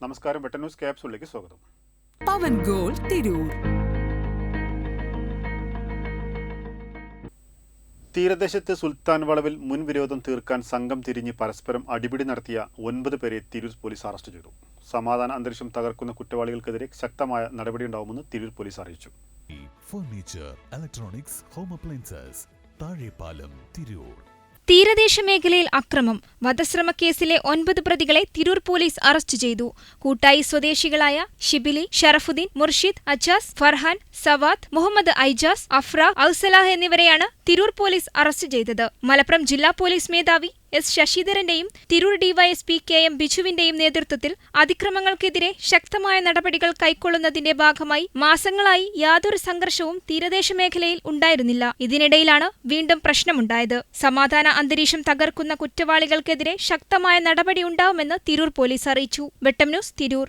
നമസ്കാരം വെട്ടൻ ന്യൂസ് ക്യാപ്സുകളിലേക്ക് സ്വാഗതം. പവൻ ഗോൾ തിരൂർ. തീരദേശത്ത് സുൽത്താൻ വളവിൽ മുൻ വിരോധം തീർക്കാൻ സംഘം തിരിഞ്ഞ് പരസ്പരം അടിപിടി നടത്തിയ ഒൻപത് പേരെ തിരൂർ പോലീസ് അറസ്റ്റ് ചെയ്തു. സമാധാന അന്തരീക്ഷം തകർക്കുന്ന കുറ്റവാളികൾക്കെതിരെ ശക്തമായ നടപടിയുണ്ടാവുമെന്ന് തിരൂർ പോലീസ് അറിയിച്ചു. Furniture electronics home appliances Thazhepalam Tirur തീരദേശ മേഖലയിൽ അക്രമം. വധശ്രമ കേസിലെ ഒൻപത് പ്രതികളെ തിരൂർ പോലീസ് അറസ്റ്റ് ചെയ്തു. കൂട്ടായി സ്വദേശികളായ ഷിബിലി ഷറഫുദ്ദീൻ മുർഷിദ് അജാസ് ഫർഹാൻ സവാദ് മുഹമ്മദ് ഐജാസ് അഫ്ര ഔസലാഹ് എന്നിവരെയാണ് തിരൂർ പോലീസ് അറസ്റ്റ് ചെയ്തത്. മലപ്പുറം ജില്ലാ പോലീസ് മേധാവി എസ് ശശിധരന്റെയും തിരൂർ ഡിവൈഎസ്പി കെ എം ബിജുവിന്റെയും നേതൃത്വത്തിൽ അതിക്രമങ്ങൾക്കെതിരെ ശക്തമായ നടപടികൾ കൈക്കൊള്ളുന്നതിന്റെ ഭാഗമായി മാസങ്ങളായി യാതൊരു സംഘർഷവും തീരദേശ മേഖലയിൽ ഉണ്ടായിരുന്നില്ല. ഇതിനിടയിലാണ് വീണ്ടും പ്രശ്നമുണ്ടായത്. സമാധാന അന്തരീക്ഷം തകർക്കുന്ന കുറ്റവാളികൾക്കെതിരെ ശക്തമായ നടപടി ഉണ്ടാവുമെന്ന് തിരൂർ പോലീസ് അറിയിച്ചു. വെട്ടം ന്യൂസ് തിരൂർ.